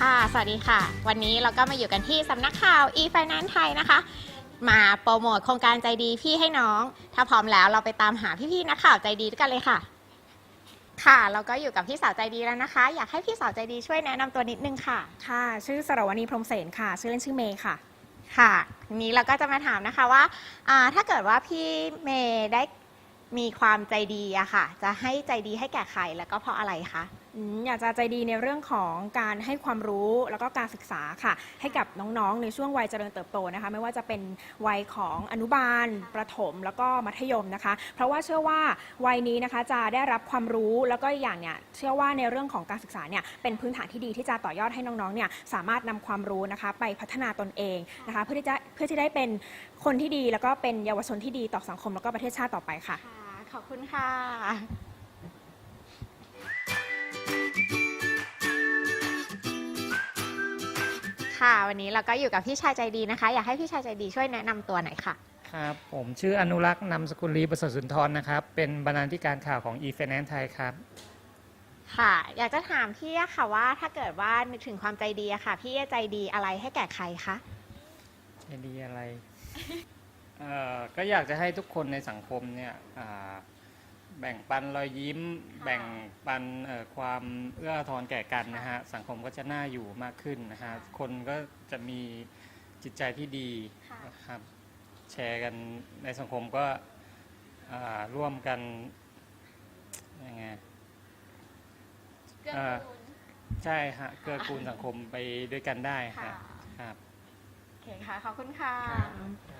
ค่ะ สวัสดีค่ะ วันนี้เราก็มาอยู่กันที่สำนักข่าว e-finance ไทยนะคะ มาโปรโมทโครงการใจดีพี่ให้น้อง ถ้าพร้อมแล้วเราไปตามหาพี่ๆนักข่าวใจดีด้วยกันเลยค่ะ ค่ะ เราก็อยู่กับพี่สาวใจดีแล้วนะคะ อยากให้พี่สาวใจดีช่วยแนะนำตัวนิดนึงค่ะ ค่ะ ชื่อสรวณีพรหมเสนค่ะ ชื่อเล่นชื่อเมย์ค่ะ ค่ะทีนี้เราก็จะมาถามนะคะว่าอ่า ถ้าเกิดว่าพี่เมย์ได้มีความใจดีอะค่ะ จะให้ใจดีให้แก่ใครแล้วก็เพราะอะไรคะอยากจะใจดีในเรื่องของการให้ความรู้แล้วก็การศึกษาค่ะ ให้กับน้องๆ ในช่วงวัยเจริญเติบโตนะคะ ไม่ว่าจะเป็นวัยของอนุบาล ประถมแล้วก็มัธยมนะคะ เพราะว่าเชื่อว่าวัยนี้นะคะจะได้รับความรู้แล้วก็อีกอย่างเนี่ยเชื่อว่าในเรื่องของการศึกษาเนี่ยเป็นพื้นฐานที่ดีที่จะต่อยอดให้น้องๆเนี่ยสามารถนำความรู้นะคะ ไปพัฒนาตนเองนะคะ เพื่อที่จะเพื่อที่ได้เป็นคนที่ดี แล้วก็เป็นเยาวชนที่ดีต่อสังคมแล้วก็ประเทศชาติต่อไปค่ะค่ะขอบคุณค่ะ ค่ะ วันนี้เราก็อยู่กับพี่ชายใจดีนะคะ อยากให้พี่ชายใจดีช่วยแนะนำตัวหน่อยค่ะ ครับผมชื่ออนุรักษ์นำสกุลลีประเสริฐสุนทรนะครับ เป็นบรรณาธิการข่าวของ e-finance ไทยครับ ค่ะ อยากจะถามพี่อะค่ะว่าถ้าเกิดว่านึกถึงความใจดีอะค่ะ พี่จะใจดีอะไรให้แก่ใครคะใจดีอะไร เอ่อก็อยากจะให้ทุกคนในสังคมเนี่ยอ่า แบ่งปันรอยยิ้ม แบ่งปันเอ่อความเอื้ออาทรแก่กันนะฮะสังคมก็จะน่าอยู่มากขึ้นนะฮะคนก็จะมีจิตใจที่ดีค่ะนะครับแชร์กันในสังคมก็อ่าร่วมกันยังไงเอ่อใช่ฮะเกื้อกูลสังคมไปด้วยกันได้ค่ะฮะครับโอเคค่ะขอบคุณค่ะครับ